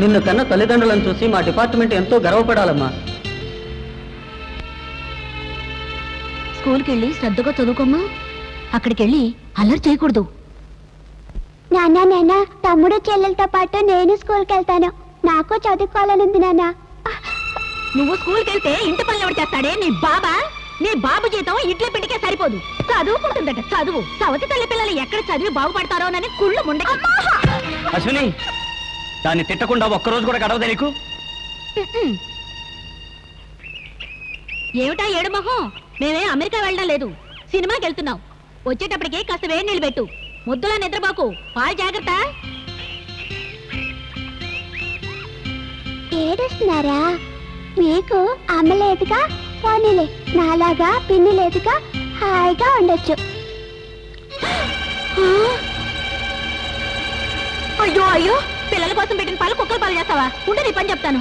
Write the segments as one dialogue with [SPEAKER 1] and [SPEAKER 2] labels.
[SPEAKER 1] నిన్ను కన్న తల్లిదండ్రులను చూసి మా డిపార్ట్మెంట్ ఎంతో గర్వపడాలమ్మా.
[SPEAKER 2] స్కూల్కి వెళ్ళి శ్రద్ధగా చదువుకోమ్మా. అక్కడికి వెళ్ళి అల్లరి చేయకూడదు.
[SPEAKER 3] నాన్న నాన్న తమ్ముడు చెల్లెలతో పాటు నేను స్కూల్కి వెళ్తాను నాకు చదువుకోవాలనుంది నాన్న.
[SPEAKER 2] నువ్వు స్కూల్కి వెళ్తే ఇంటి పనులు ఎవరు చేస్తాడే? నీ బాబా? నీ బాబు జీతం ఇడ్లీ పిండికే సరిపోదు. చదువుకుంటుందట చదువు. సవతి తల్లి పిల్లలు ఎక్కడ చదివి బాగుపడతారోనని కుళ్ళు ముండ
[SPEAKER 1] అశ్విని! దాన్ని తిట్టకుండా ఒక్కరోజు కూడా గడవదే నీకు?
[SPEAKER 2] ఏమిటా ఏడు మొహం? మేమే అమెరికా వెళ్ళడం లేదు. సినిమాకి వెళ్తున్నాం. వచ్చేటప్పటికి కాస్త వేడి నీళ్ళు పెట్టు. ముద్దులా నిద్రపోకు. పాలు జాగ్రత్త.
[SPEAKER 3] ఏడుస్తున్నారా? మీకు అమ్మ లేదుగా పోనీలే. నాలాగా పిన్ని లేదుగా హాయిగా ఉండొచ్చు.
[SPEAKER 2] అయ్యో అయ్యో. పిల్లల కోసం పెట్టిన పాలు కుక్కల పాలు చేస్తావా? ఉంటే నీ పని చెప్తాను.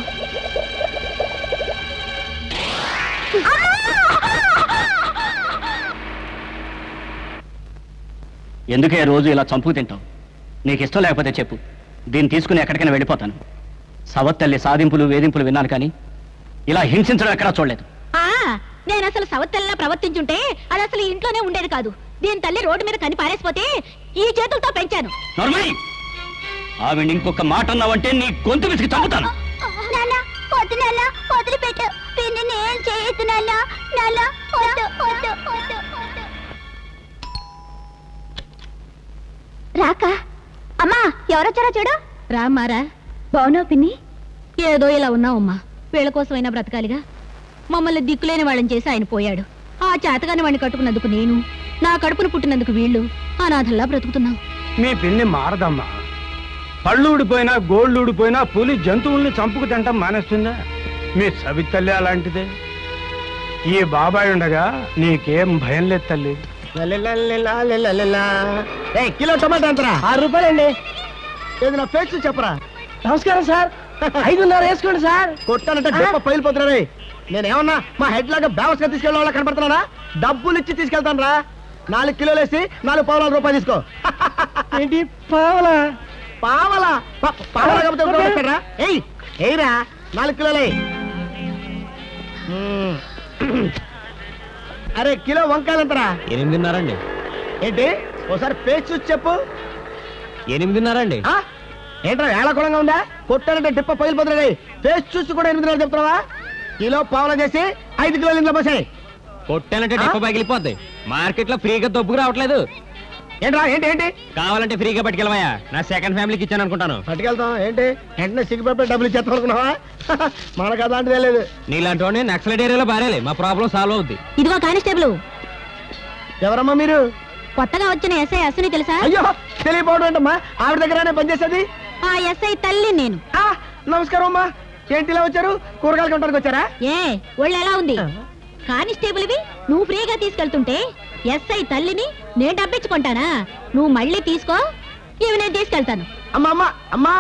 [SPEAKER 1] ఎందుకే రోజు ఇలా చంపుకు తింటావు? నీకు ఇష్టం లేకపోతే చెప్పు. దీన్ని తీసుకుని ఎక్కడికైనా వెళ్ళిపోతాను. సవత్తల్లి సాధింపులు వేధింపులు విన్నాను కానీ ఇలా హింసించడం ఎక్కడా చూడలేదు.
[SPEAKER 2] ఆ నేను అసలు సవత్తెల్లా ప్రవర్తించుంటే అది అసలు ఇంట్లోనే ఉండేది కాదు. దీని తల్లి రోడ్డు మీద కని పారేసిపోతే ఈ చేతులతో పెంచాను.
[SPEAKER 1] ఆవిడ ఇంకొక మాట అన్నావంటే నీ గొంతు విసిగి చంపుతాను
[SPEAKER 3] రాక అమ్మా ఎవరొచ్చారో చూడు.
[SPEAKER 2] రామారా
[SPEAKER 3] బాగున్నావు పిన్ని?
[SPEAKER 2] ఏదో ఇలా ఉన్నావమ్మా. వీళ్ళ కోసమైనా బ్రతకాలిగా? మమ్మల్ని దిక్కులేని వాళ్ళని చేసి ఆయన పోయాడు. ఆ చేతగాని వాడిని కట్టుకున్నందుకు నేను నా కడుపును పుట్టినందుకు వీళ్ళు అనాథల్లా బ్రతుకుతున్నాం.
[SPEAKER 4] మీ పిన్ని మారదమ్మా. పళ్ళు ఊడిపోయినా గోళ్ళు ఊడిపోయినా పులి జంతువుల్ని చంపుకు తింటాం మానేస్తుందా? మీ సవితల్లి అలాంటిదే. ఈ బాబాయ్ ఉండగా నీకేం భయం లేదు తల్లి.
[SPEAKER 5] కిలో టమాటా ఎంతరా?
[SPEAKER 4] ఆరు రూపాయలండి.
[SPEAKER 5] ఏది నా ఫేక్స్ చెప్పరా?
[SPEAKER 4] నమస్కారం సార్. ఐదున్నర వేసుకోండి సార్.
[SPEAKER 5] కొట్టానంటే గొప్ప పైలిపోతున్నారే నేనేమన్నా మా హెడ్ లాగా బ్యాలెన్స్గా తీసుకెళ్ళిన వాళ్ళ కనపడుతున్నారా డబ్బులు ఇచ్చి తీసుకెళ్తాను రా నాలుగు కిలోలు వేసి నాలుగు పావుల రూపాయలు తీసుకో.
[SPEAKER 4] ఏంటి పావలా?
[SPEAKER 5] పావలా? ఏయ్ ఏయ్రా నాలుగు కిలోలు. అరే కిలో వంకాయలు ఎంతరా?
[SPEAKER 6] ఎనిమిదిన్నరండి.
[SPEAKER 5] ఏంటి? ఒకసారి పేస్ట్ చూసి చెప్పు.
[SPEAKER 6] ఎనిమిదిన్నరండి.
[SPEAKER 5] ఆ? ఏంట్రా ఏళకులంగా ఉందా? కొట్టానంటే డిప్ప పగిలిపోతున్నాయి పేస్ట్ చూసి కూడా ఎనిమిది చెప్తున్నావా? కిలో పావులం చేసి ఐదు కిలోలు ఇంట్లో పోసాయి.
[SPEAKER 6] కొట్టానంటే
[SPEAKER 5] ఆ?
[SPEAKER 6] డెప్ప పగిలిపోద్ది. మార్కెట్లో ఫ్రీగా దొబ్బుకు రావట్లేదు.
[SPEAKER 5] ఏంట్రా ఏంటి ఏంటి?
[SPEAKER 6] కావాలంటే ఫ్రీగా పట్టుకెళ్ళవయ్యా. నా సెకండ్ ఫ్యామిలీకి ఇచ్చాను అనుకుంటాను.
[SPEAKER 5] పట్టుకెళ్తాం ఏంటి? వెంటనే సిగ్గుపడిపోయి డబ్బులు ఇచ్చేస్తాం అనుకున్నావా? మనకు అలాంటిదే లేదు.
[SPEAKER 6] నీలాంటి వాడిని నక్సలైట్ ఏరియాలో బారేలే మా ప్రాబ్లం సాల్వ్ అవుద్ది.
[SPEAKER 2] ఇదిగో కానిస్టేబుల్.
[SPEAKER 5] ఎవరమ్మా మీరు?
[SPEAKER 2] కొత్తగా వచ్చిన ఎస్ఐ అశ్విని తెలుసా?
[SPEAKER 5] అయ్యో తెలియపోవడం ఏంటమ్మా? ఆవిడ దగ్గరనే పనిచేసేది?
[SPEAKER 2] ఆ ఎస్ఐ తల్లి నేను.
[SPEAKER 5] ఆ, నమస్కారం అమ్మా. ఏంటి ఇలా వచ్చారు? కూరగాయలు కొనడానికి వచ్చారా?
[SPEAKER 2] ఏ ఒళ్ళు ఎలా ఉంది? కానిస్టేబుల్వి నువ్వు ఫ్రీగా తీసుకెళ్తుంటే ఎస్ఐ తల్లిని నేను డబ్బించుకుంటానా నువ్వు మళ్ళీ తీసుకో ఇవి నేను తీసుకెళ్తాను.
[SPEAKER 5] అమ్మా అమ్మా అమ్మా!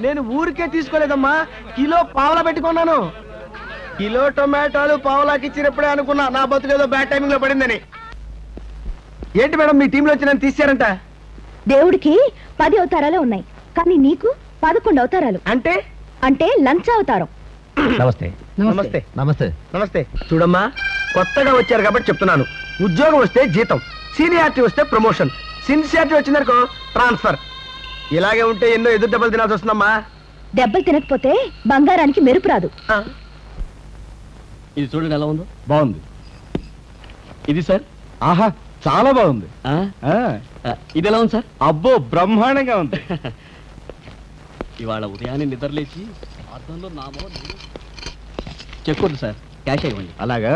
[SPEAKER 5] నేను ఊరికే తీసుకోలేదమ్మా కిలో పావలా పెట్టుకున్నాను. కిలో టొమాటోలు పావలాకి ఇచ్చినప్పుడే అనుకున్నా నా బతుకేదో బ్యాడ్ టైమింగ్లో పడిందని. ఏంటి మేడం మీ టీంలో వచ్చి నన్ను తీసారంట
[SPEAKER 7] దేవుడికి పది అవతారాలే ఉన్నాయి కానీ నీకు పదకొండు అవతారాలు.
[SPEAKER 5] అంటే?
[SPEAKER 7] అంటే లంచ అవతారం.
[SPEAKER 6] నమస్తే.
[SPEAKER 5] నమస్తే.
[SPEAKER 6] నమస్తే.
[SPEAKER 5] నమస్తే. చూడమ్మా కొత్తగా వచ్చారు కాబట్టి చెప్తున్నాను. ఉద్యోగం వస్తే జీతం సీనియారిటీ వస్తే ప్రమోషన్ సిన్సియారిటీ వచ్చిందనుకో ట్రాన్స్ఫర్. ఇలాగే ఉంటే ఎన్నో ఎదురు దెబ్బలు తినాల్సి వస్తుందమ్మా.
[SPEAKER 7] దెబ్బలు తినకపోతే బంగారానికి మెరుపు రాదు.
[SPEAKER 1] ఇది చూడండి ఎలా ఉందో.
[SPEAKER 4] బాగుంది.
[SPEAKER 1] ఇది సార్?
[SPEAKER 4] ఆహా చాలా బాగుంది.
[SPEAKER 1] ఆ?
[SPEAKER 4] ఆ,
[SPEAKER 1] ఆ, ఇది ఎలా ఉంది సార్?
[SPEAKER 4] అబ్బో బ్రహ్మాండంగా ఉంది.
[SPEAKER 1] ఇవాళ ఉదయాన్నే నిద్రలేచి అద్దంలో నా మొహం నేను- చెక్ సార్. క్యాష్ ఇవ్వండి.
[SPEAKER 4] అలాగా?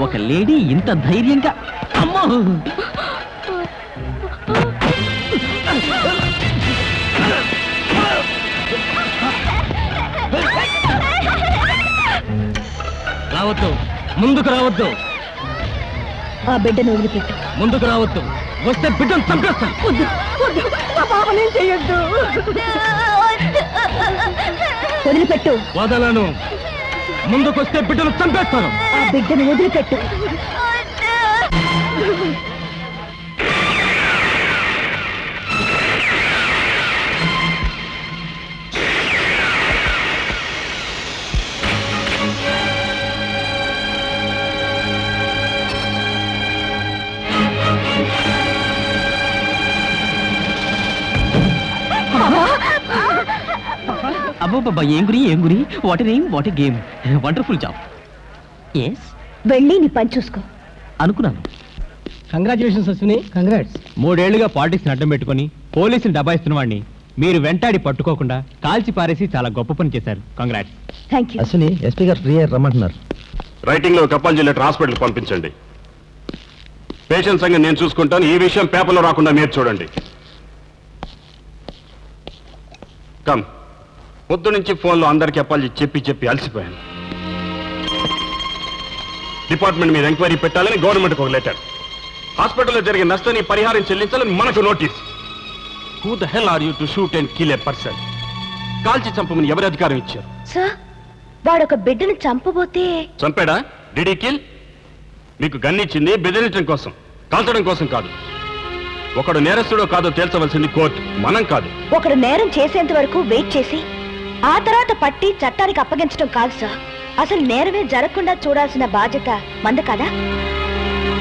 [SPEAKER 6] ఒక లేడీ ఇంత ధైర్యంగా అమ్మో! రావద్దు. ముందుకు రావద్దు.
[SPEAKER 7] ఆ బిడ్డను వదిలిపెట్టు.
[SPEAKER 6] ముందుకు రావద్దు. వస్తే బిడ్డను చంపేస్తాను.
[SPEAKER 7] వద్దు వద్దు. మా పాపనేం చెయ్యొద్దు వదిలిపెట్టు.
[SPEAKER 6] వదలను. ముందుకొస్తే బిడ్డను చంపేస్తాను
[SPEAKER 7] ఆ బిడ్డను వదిలిపెట్టు.
[SPEAKER 6] అబ్బబ్బబ్బా ఏం గురి ఏం గురి? What name what a game. Wonderful job. Yes
[SPEAKER 7] వెళ్ళి నీ పని చూసుకో.
[SPEAKER 6] అనుకున్నాను.
[SPEAKER 5] కంగ్రాచులేషన్స్ అశ్విని. కంగ్రాట్స్
[SPEAKER 6] మూడేళ్ళుగా పాలిటిక్స్ అడ్డం పెట్టుకొని పోలీసులు డబాయిస్తున్న వాడిని మీరు వెంటాడి పట్టుకోకుండా కాల్చి పారేసి చాలా గొప్ప పని చేశారు. Congrats
[SPEAKER 7] thank you
[SPEAKER 5] Ashwini SP గారు ఫ్రీ అయ్యారు రమ్మంటున్నారు.
[SPEAKER 8] రైటింగ్లో కప్పల్ పంపించండి. పేషెంట్ సంగతి నేను చూసుకుంటాను. ఈ విషయం పేపర్లో రాకుండా మీరు చూడండి. కమ్ పొద్దు నుంచి ఫోన్లో అందరికి అప్పాలి చెప్పి చెప్పి అలసిపోయాను. డిపార్ట్మెంట్ మీద ఎంక్వైరీ పెట్టాలని గవర్నమెంట్కి ఒక లెటర్. హాస్పిటల్లో జరిగే నష్టాన్ని పరిహారం చెల్లించాలని మనకు notice. Who the hell are you to shoot and kill a person కాల్చి చంపమని ఎవరి అధికారం ఇచ్చారు?
[SPEAKER 7] సార్ వాడొక బిడ్డను చంపబోతే
[SPEAKER 8] చంపాడా? డిడీ కిల్ మీకు గన్నిచ్చింది బెదిరించడం కోసం కాల్చడం కోసం కాదు. ఒకడు నేరస్తుడో కాదో తేల్చవలసింది కోర్టు మనం కాదు.
[SPEAKER 7] ఒకడు నేరం చేసేంత వరకు వెయిట్ చేసి ఆ తర్వాత పట్టి చట్టానికి అప్పగించడం కాదు సార్. అసలు నేరమే జరగకుండా చూడాల్సిన బాధ్యత మంద కదా?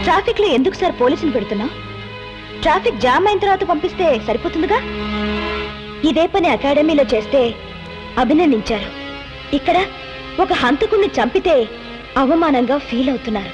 [SPEAKER 7] ట్రాఫిక్లో ఎందుకు సార్ పోలీసులు పెడుతున్నావు? ట్రాఫిక్ జామ్ అయిన తర్వాత పంపిస్తే సరిపోతుందిగా? ఇదే పని అకాడమీలో చేస్తే అభినందించారు. ఇక్కడ ఒక హంతకుణ్ణి చంపితే అవమానంగా ఫీల్ అవుతున్నారు.